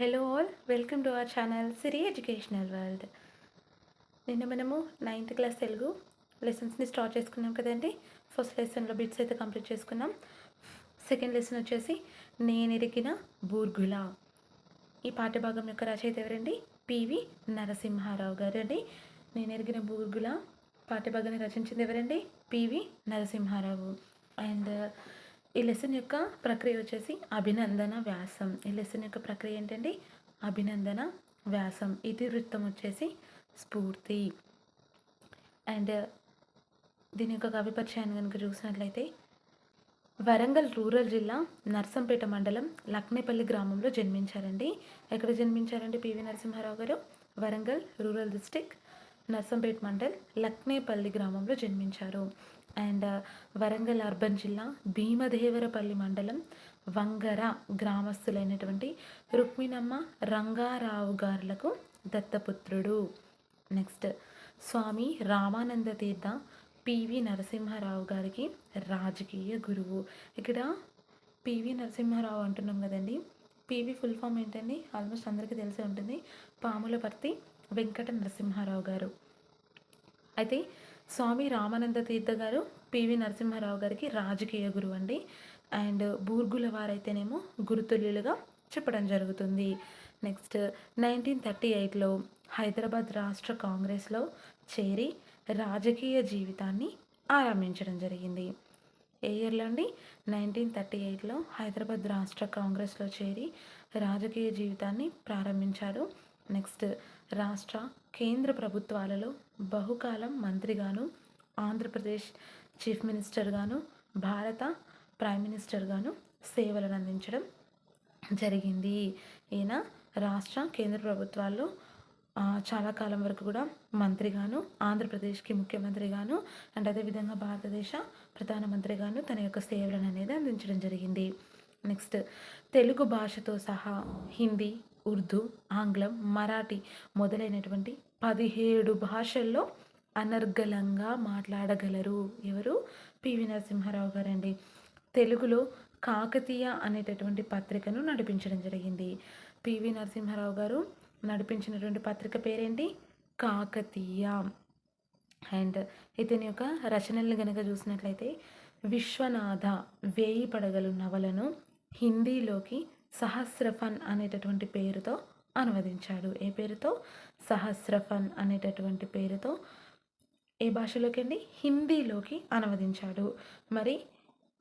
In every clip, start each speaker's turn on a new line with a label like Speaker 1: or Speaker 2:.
Speaker 1: Hello all welcome to our channel Siri educational world నిన్న మనము ninth class Telugu లెసన్స్ని start చేసుకున్నాం కదండి. ఫస్ట్ లెసన్లో బిట్స్ అయితే కంప్లీట్ చేసుకున్నాం. సెకండ్ లెసన్ వచ్చేసి నేనెరిగిన బూర్గుల. ఈ పాఠ్యభాగం యొక్క రచయిత ఎవరండి? పివి నరసింహారావు గారు అండి. నేను ఎరిగిన బూర్గుల. పాఠ్యభాగాన్ని రచించింది ఎవరండి? పివి నరసింహారావు. అండ్ ఈ లెసన్ యొక్క ప్రక్రియ వచ్చేసి అభినందన వ్యాసం. ఈ లెసన్ యొక్క ప్రక్రియ ఏంటండి? అభినందన వ్యాసం. ఇతివృత్తం వచ్చేసి స్ఫూర్తి. అండ్ దీని యొక్క కవి పరిచయాన్ని కనుక చూసినట్లయితే వరంగల్ రూరల్ జిల్లా నర్సంపేట మండలం లక్నేపల్లి గ్రామంలో జన్మించారండి. ఎక్కడ జన్మించారండి పివి నరసింహారావు గారు? వరంగల్ రూరల్ డిస్టిక్ నర్సంపేట్ మండల్ లక్నేపల్లి గ్రామంలో జన్మించారు. అండ్ వరంగల్ అర్బన్ జిల్లా భీమదేవరపల్లి మండలం వంగర గ్రామస్తులైనటువంటి రుక్మిణమ్మ రంగారావు గారులకు దత్తపుత్రుడు. నెక్స్ట్ స్వామి రామానంద తీర్థ పివి నరసింహారావు గారికి రాజకీయ గురువు. ఇక్కడ పివి నరసింహారావు అంటున్నాం కదండి. పివి ఫుల్ ఫామ్ ఏంటండి? ఆల్మోస్ట్ అందరికీ తెలిసే ఉంటుంది. పాములపర్తి వెంకట నరసింహారావు గారు. అయితే స్వామి రామానంద తీర్థ గారు పివి నరసింహారావు గారికి రాజకీయ గురువు అండి. అండ్ బూర్గుల వారైతేనేమో గురుతుల్యులుగా చెప్పడం జరుగుతుంది. నెక్స్ట్ నైన్టీన్ థర్టీ ఎయిట్లో హైదరాబాద్ రాష్ట్ర కాంగ్రెస్లో చేరి రాజకీయ జీవితాన్ని ఆరంభించడం జరిగింది. ఏ ఇయర్లో అండి? నైన్టీన్ థర్టీ ఎయిట్లో హైదరాబాద్ రాష్ట్ర కాంగ్రెస్లో చేరి రాజకీయ జీవితాన్ని ప్రారంభించారు. నెక్స్ట్ రాష్ట్ర కేంద్ర ప్రభుత్వాలలో బహుకాలం మంత్రిగాను ఆంధ్రప్రదేశ్ చీఫ్ మినిస్టర్గాను భారత ప్రైమ్ మినిస్టర్గాను సేవలను అందించడం జరిగింది. ఈయన రాష్ట్ర కేంద్ర ప్రభుత్వాల్లో చాలా కాలం వరకు కూడా మంత్రిగాను ఆంధ్రప్రదేశ్కి ముఖ్యమంత్రిగాను అండ్ అదేవిధంగా భారతదేశ ప్రధానమంత్రిగాను తన యొక్క సేవలను అనేది అందించడం జరిగింది. నెక్స్ట్ తెలుగు భాషతో సహా హిందీ ఉర్దూ ఆంగ్లం మరాఠీ మొదలైనటువంటి పదిహేడు భాషల్లో అనర్గళంగా మాట్లాడగలరు. ఎవరు? పివి నరసింహారావు గారండి. తెలుగులో కాకతీయ అనేటటువంటి పత్రికను నడిపించడం జరిగింది. పివి నరసింహారావు గారు నడిపించినటువంటి పత్రిక పేరేంటి? కాకతీయ. అండ్ ఇతని యొక్క రచనల్ని కనుక చూసినట్లయితే విశ్వనాథ వేయి పడగలు నవలను హిందీలోకి సహస్రఫన్ అనేటటువంటి పేరుతో అనువదించాడు. ఏ పేరుతో? సహస్రఫన్ అనేటటువంటి పేరుతో ఏ భాషలోకి అండి హిందీలోకి అనువదించాడు. మరి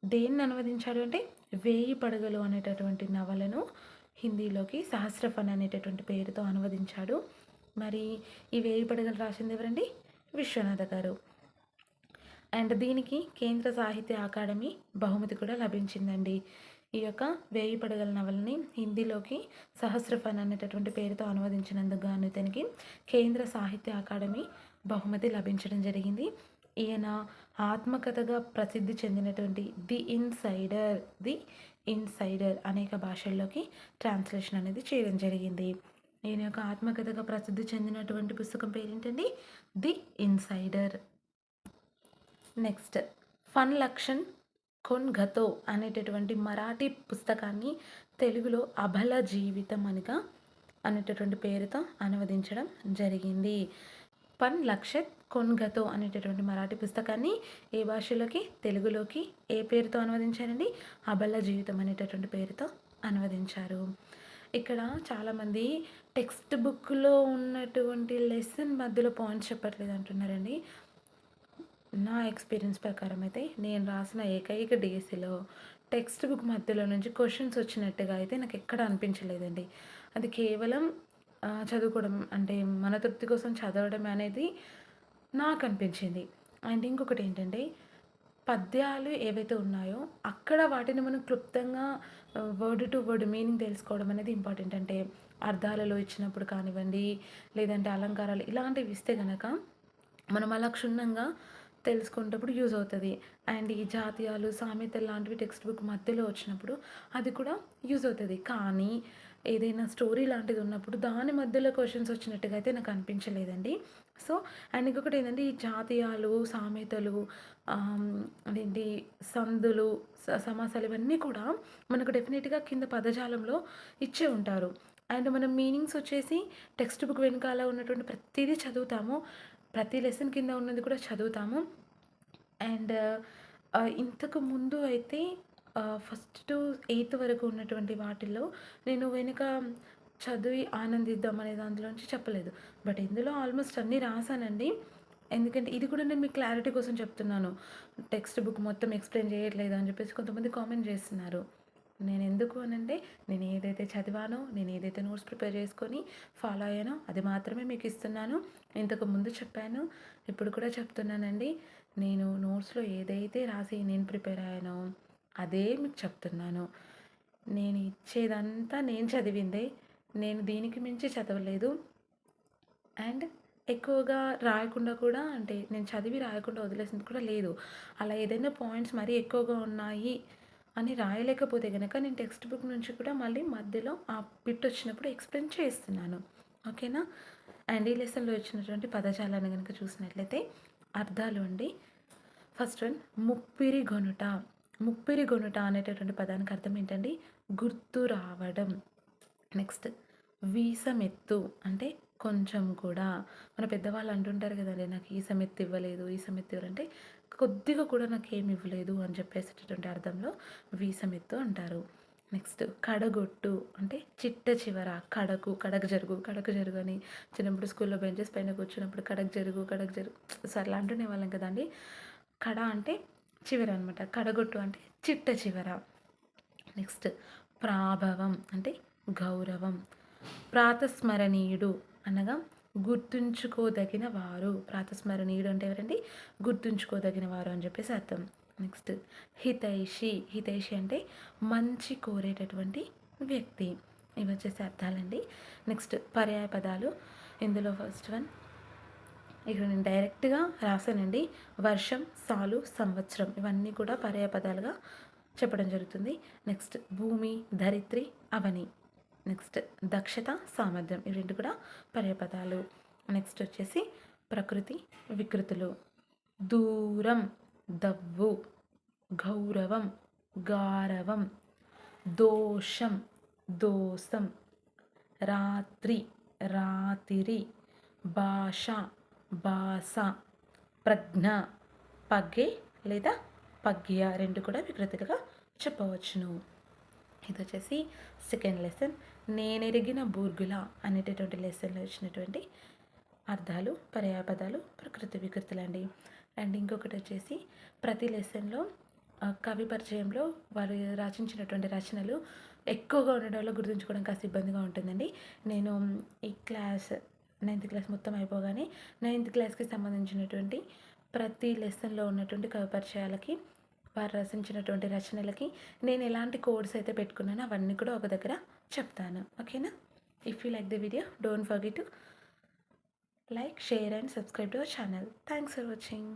Speaker 1: దేన్ని అనువదించాడు అంటే వేయి పడగలు అనేటటువంటి నవలను హిందీలోకి సహస్రఫన్ అనేటటువంటి పేరుతో అనువదించాడు. మరి ఈ వేయి పడగలు రాసింది ఎవరండి? విశ్వనాథ గారు. అండ్ దీనికి కేంద్ర సాహిత్య అకాడమీ బహుమతి కూడా లభించిందండి. ఈ యొక్క వేయి పడగల నవలని హిందీలోకి సహస్రఫన్ అనేటటువంటి పేరుతో అనువదించినందుకు గాను ఇతనికి కేంద్ర సాహిత్య అకాడమీ బహుమతి లభించడం జరిగింది. ఈయన ఆత్మకథగా ప్రసిద్ధి చెందినటువంటి ది ఇన్సైడర్ ది ఇన్సైడర్ అనేక భాషల్లోకి ట్రాన్స్లేషన్ అనేది చేయడం జరిగింది. ఈయన యొక్క ఆత్మకథగా ప్రసిద్ధి చెందినటువంటి పుస్తకం పేరేంటండి? The insider. Next Pan Lakshat కొన్గతో అనేటటువంటి మరాఠీ పుస్తకాన్ని తెలుగులో అబల జీవితం అనిగా అనేటటువంటి పేరుతో అనువదించడం జరిగింది. పన్ లక్షత్ కొన్గతో అనేటటువంటి మరాఠీ పుస్తకాన్ని ఏ భాషలోకి తెలుగులోకి ఏ పేరుతో అనువదించారండి? అభల జీవితం అనేటటువంటి పేరుతో అనువదించారు. ఇక్కడ చాలామంది టెక్స్ట్ బుక్లో ఉన్నటువంటి లెసన్ మధ్యలో పాయింట్స్ చెప్పట్లేదు అంటున్నారండి నా ఎక్స్పీరియన్స్ ప్రకారం అయితే నేను రాసిన ఏకైక డిఎస్సిలో టెక్స్ట్ బుక్ మధ్యలో నుంచి క్వశ్చన్స్ వచ్చినట్టుగా అయితే నాకు ఎక్కడ అనిపించలేదండి. అది కేవలం చదువుకోవడం అంటే మన తృప్తి కోసం చదవడం అనేది నాకు అనిపించింది. అండ్ ఇంకొకటి ఏంటంటే పద్యాలు ఏవైతే ఉన్నాయో అక్కడ వాటిని మనం క్లుప్తంగా వర్డ్ టు వర్డ్ మీనింగ్ తెలుసుకోవడం అనేది ఇంపార్టెంట్ అంటే అర్థాలలో ఇచ్చినప్పుడు కానివ్వండి లేదంటే అలంకారాలు ఇలాంటివి ఇస్తే కనుక మనం అలా క్షుణ్ణంగా తెలుసుకునేటప్పుడు యూజ్ అవుతుంది. అండ్ ఈ జాతీయాలు సామెతలు లాంటివి టెక్స్ట్ బుక్ మధ్యలో వచ్చినప్పుడు అది కూడా యూజ్ అవుతుంది. కానీ ఏదైనా స్టోరీ లాంటిది ఉన్నప్పుడు దాని మధ్యలో క్వశ్చన్స్ వచ్చినట్టుగా అయితే నాకు అనిపించలేదండి. సో అండ్ ఇంకొకటి ఏంటంటే ఈ జాతీయాలు సామెతలు అదేంటి సందులు సమాసాలు ఇవన్నీ కూడా మనకు డెఫినెట్గా కింద పదజాలంలో ఇచ్చే ఉంటారు. అండ్ మనం మీనింగ్స్ వచ్చేసి టెక్స్ట్ బుక్ వెనకాల ఉన్నటువంటి ప్రతిదీ చదువుతాము. ప్రతి లెసన్ కింద ఉన్నది కూడా చదువుతాము. అండ్ ఇంతకు ముందు అయితే ఫస్ట్ టు ఎయిత్ వరకు ఉన్నటువంటి వాటిల్లో నేను వెనుక చదివి ఆనందిద్దాం అనే దాంట్లోంచి చెప్పలేదు. బట్ ఇందులో ఆల్మోస్ట్ అన్నీ రాసానండి. ఎందుకంటే ఇది కూడా నేను మీకు క్లారిటీ కోసం చెప్తున్నాను. టెక్స్ట్ బుక్ మొత్తం ఎక్స్ప్లెయిన్ చేయట్లేదు అని చెప్పేసి కొంతమంది కామెంట్ చేస్తున్నారు. నేను ఎందుకు అనంటే నేను ఏదైతే చదివానో నేను ఏదైతే నోట్స్ ప్రిపేర్ చేసుకొని ఫాలో అయ్యానో అది మాత్రమే మీకు ఇస్తున్నాను. ఇంతకు ముందు చెప్పాను ఇప్పుడు కూడా చెప్తున్నానండి. నేను నోట్స్లో ఏదైతే రాసి నేను ప్రిపేర్ అయ్యానో అదే మీకు చెప్తున్నాను. నేను ఇచ్చేదంతా నేను చదివిందే నేను దీనికి మించి చదవలేదు. అండ్ ఎక్కువగా రాయకుండా కూడా అంటే నేను చదివి రాయకుండా వదిలేసింది కూడా లేదు. అలా ఏదైనా పాయింట్స్ మరీ ఎక్కువగా ఉన్నాయి అని రాయలేకపోతే కనుక నేను టెక్స్ట్ బుక్ నుంచి కూడా మళ్ళీ మధ్యలో ఆ బిట్ వచ్చినప్పుడు ఎక్స్ప్లెయిన్ చేస్తున్నాను. ఓకేనా? అండ్ ఈ లెసన్లో వచ్చినటువంటి పదజాలాన్ని కనుక చూసినట్లయితే అర్థాలు అండి. First one Muppiri గొనుట. ముప్పిరి గొనుట అనేటటువంటి పదానికి అర్థం ఏంటండి? గుర్తు రావడం. నెక్స్ట్ వీసమెత్తు. అంటే కొంచెం కూడా మన పెద్దవాళ్ళు అంటుంటారు కదండి నాకు ఈ సమెత్తు ఇవ్వలేదు ఈ సమెత్తి ఇవ్వాలంటే కొద్దిగా కూడా నాకు ఏమి ఇవ్వలేదు అని చెప్పేసేటటువంటి అర్థంలో వీసమెత్తు అంటారు. నెక్స్ట్ కడగొట్టు అంటే చిట్ట చివర కడకు కడక జరుగు కడక జరుగు అని చిన్నప్పుడు స్కూల్లో బెంచెస్ పైన కూర్చున్నప్పుడు కడక జరుగు కడక జరుగు సర్లా అంటూనే వాళ్ళం కదండి. కడ అంటే చివర అనమాట కడగొట్టు అంటే చిట్ట చివర. నెక్స్ట్ ప్రాభవం అంటే గౌరవం. ప్రాతస్మరణీయుడు అనగా గుర్తుంచుకోదగిన వారు. ప్రాతస్మరణీయుడు అంటే ఎవరండి? గుర్తుంచుకోదగిన వారు అని చెప్పేసి అర్థం. నెక్స్ట్ హితైషి. హితైషి అంటే మంచి కోరేటటువంటి వ్యక్తి. ఇవి వచ్చేసి అర్థాలండి. నెక్స్ట్ పర్యాయ పదాలు. ఇందులో ఫస్ట్ వన్ ఇక్కడ నేను డైరెక్ట్గా రాశానండి. వర్షం సాలు సంవత్సరం. ఇవన్నీ కూడా పర్యాయ పదాలుగా చెప్పడం జరుగుతుంది. నెక్స్ట్ భూమి ధరిత్రి అవని. నెక్స్ట్ దక్షత సామర్థ్యం ఈ రెండు కూడా పర్యపదాలు. నెక్స్ట్ వచ్చేసి ప్రకృతి వికృతులు. దూరం దవ్వు గౌరవం గారవం. దోషం దోసం. రాత్రి రాతిరి. భాష భాష. ప్రజ్ఞ పగ్గే లేదా పగ్య రెండు కూడా వికృతులుగా చెప్పవచ్చును. ఇది వచ్చేసి సెకండ్ లెసన్ నేనెరిగిన బూర్గుల అనేటటువంటి లెసన్లో వచ్చినటువంటి అర్థాలు పర్యాపదాలు ప్రకృతి వికృతులు అండి అండ్ ఇంకొకటి వచ్చేసి ప్రతి లెసన్లో కవి పరిచయంలో వారు రచించినటువంటి రచనలు ఎక్కువగా ఉండడంలో గుర్తుంచుకోవడం కాస్త ఇబ్బందిగా ఉంటుందండి. నేను ఈ క్లాస్ నైన్త్ క్లాస్ మొత్తం అయిపోగానే నైన్త్ క్లాస్కి సంబంధించినటువంటి ప్రతి లెసన్లో ఉన్నటువంటి కవి పరిచయాలకి వారు రచించినటువంటి రచనలకి నేను ఎలాంటి కోడ్స్ అయితే పెట్టుకున్నానో అవన్నీ కూడా ఒక దగ్గర చెప్తాను. ఓకేనా? If you like the video don't forget to like share and subscribe to our channel thanks for watching